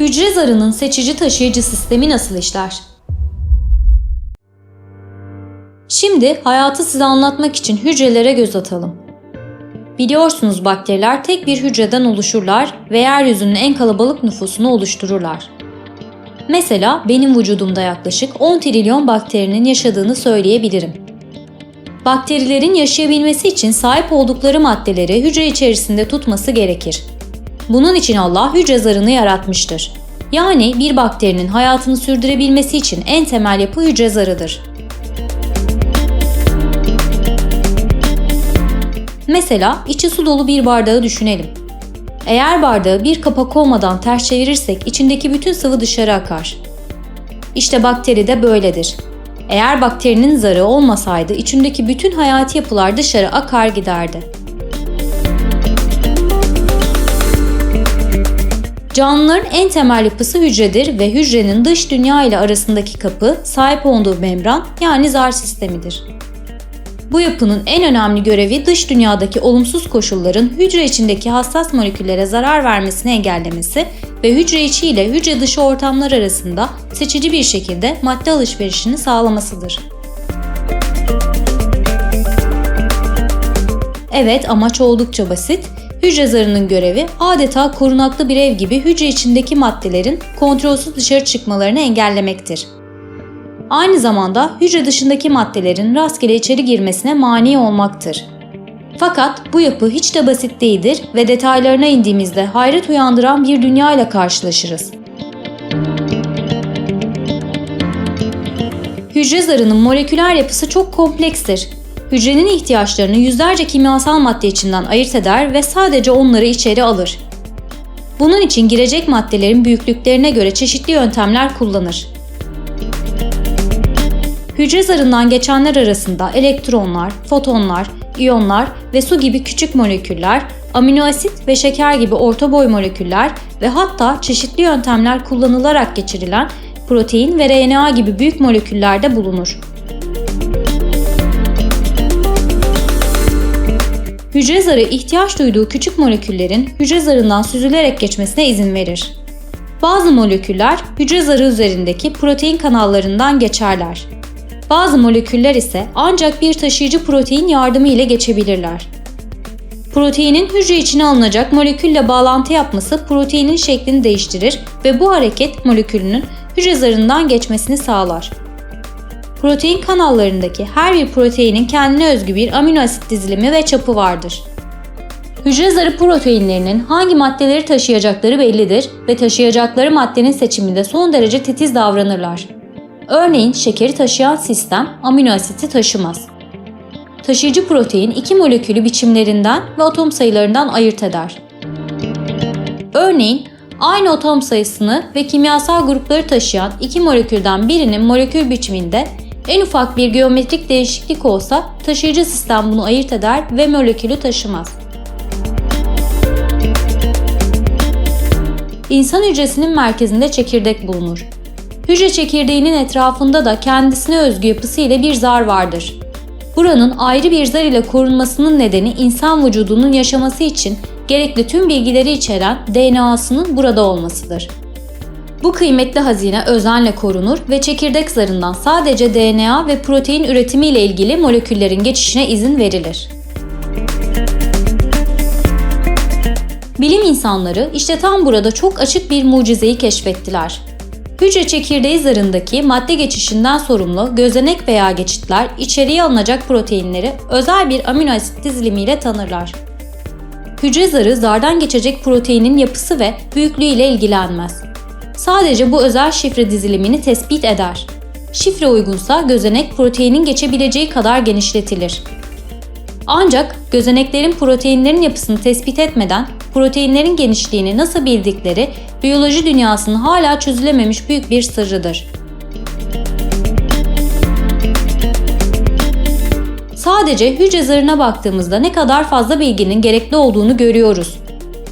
Hücre zarının seçici taşıyıcı sistemi nasıl işler? Şimdi hayatı size anlatmak için hücrelere göz atalım. Biliyorsunuz bakteriler tek bir hücreden oluşurlar ve yeryüzünün en kalabalık nüfusunu oluştururlar. Mesela benim vücudumda yaklaşık 10 trilyon bakterinin yaşadığını söyleyebilirim. Bakterilerin yaşayabilmesi için sahip oldukları maddeleri hücre içerisinde tutması gerekir. Bunun için Allah hücre zarını yaratmıştır. Yani bir bakterinin hayatını sürdürebilmesi için en temel yapı hücre zarıdır. Mesela içi su dolu bir bardağı düşünelim. Eğer bardağı bir kapak olmadan ters çevirirsek içindeki bütün sıvı dışarı akar. İşte bakteri de böyledir. Eğer bakterinin zarı olmasaydı içindeki bütün hayati yapılar dışarı akar giderdi. Canlıların en temel yapısı hücredir ve hücrenin dış dünya ile arasındaki kapı sahip olduğu membran yani zar sistemidir. Bu yapının en önemli görevi dış dünyadaki olumsuz koşulların hücre içindeki hassas moleküllere zarar vermesini engellemesi ve hücre içi ile hücre dışı ortamlar arasında seçici bir şekilde madde alışverişini sağlamasıdır. Evet amaç oldukça basit. Hücre zarının görevi adeta korunaklı bir ev gibi hücre içindeki maddelerin kontrolsüz dışarı çıkmalarını engellemektir. Aynı zamanda hücre dışındaki maddelerin rastgele içeri girmesine mani olmaktır. Fakat bu yapı hiç de basit değildir ve detaylarına indiğimizde hayret uyandıran bir dünya ile karşılaşırız. Hücre zarının moleküler yapısı çok komplekstir. Hücrenin ihtiyaçlarını yüzlerce kimyasal madde içinden ayırt eder ve sadece onları içeri alır. Bunun için girecek maddelerin büyüklüklerine göre çeşitli yöntemler kullanır. Hücre zarından geçenler arasında elektronlar, fotonlar, iyonlar ve su gibi küçük moleküller, amino asit ve şeker gibi orta boy moleküller ve hatta çeşitli yöntemler kullanılarak geçirilen protein ve RNA gibi büyük moleküller de bulunur. Hücre zarı ihtiyaç duyduğu küçük moleküllerin hücre zarından süzülerek geçmesine izin verir. Bazı moleküller hücre zarı üzerindeki protein kanallarından geçerler. Bazı moleküller ise ancak bir taşıyıcı protein yardımı ile geçebilirler. Proteinin hücre içine alınacak molekülle bağlantı yapması proteinin şeklini değiştirir ve bu hareket molekülünün hücre zarından geçmesini sağlar. Protein kanallarındaki her bir proteinin kendine özgü bir amino asit dizilimi ve çapı vardır. Hücre zarı proteinlerinin hangi maddeleri taşıyacakları bellidir ve taşıyacakları maddenin seçiminde son derece titiz davranırlar. Örneğin şekeri taşıyan sistem amino asiti taşımaz. Taşıyıcı protein iki molekülü biçimlerinden ve atom sayılarından ayırt eder. Örneğin aynı atom sayısını ve kimyasal grupları taşıyan iki molekülden birinin molekül biçiminde en ufak bir geometrik değişiklik olsa taşıyıcı sistem bunu ayırt eder ve molekülü taşımaz. İnsan hücresinin merkezinde çekirdek bulunur. Hücre çekirdeğinin etrafında da kendisine özgü yapısı ile bir zar vardır. Buranın ayrı bir zar ile korunmasının nedeni insan vücudunun yaşaması için gerekli tüm bilgileri içeren DNA'sının burada olmasıdır. Bu kıymetli hazine özenle korunur ve çekirdek zarından sadece DNA ve protein üretimi ile ilgili moleküllerin geçişine izin verilir. Bilim insanları işte tam burada çok açık bir mucizeyi keşfettiler. Hücre çekirdeği zarındaki madde geçişinden sorumlu gözenek veya geçitler içeriye alınacak proteinleri özel bir amino asit dizilimiyle tanırlar. Hücre zarı zardan geçecek proteinin yapısı ve büyüklüğü ile ilgilenmez. Sadece bu özel şifre dizilimini tespit eder. Şifre uygunsa gözenek proteinin geçebileceği kadar genişletilir. Ancak gözeneklerin proteinlerin yapısını tespit etmeden proteinlerin genişliğini nasıl bildikleri biyoloji dünyasının hala çözülememiş büyük bir sırrıdır. Sadece hücre zarına baktığımızda ne kadar fazla bilginin gerekli olduğunu görüyoruz.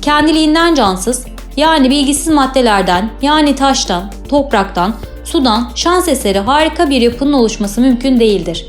Kendiliğinden cansız, yani bilgisiz maddelerden, yani taştan, topraktan, sudan şans eseri harika bir yapının oluşması mümkün değildir.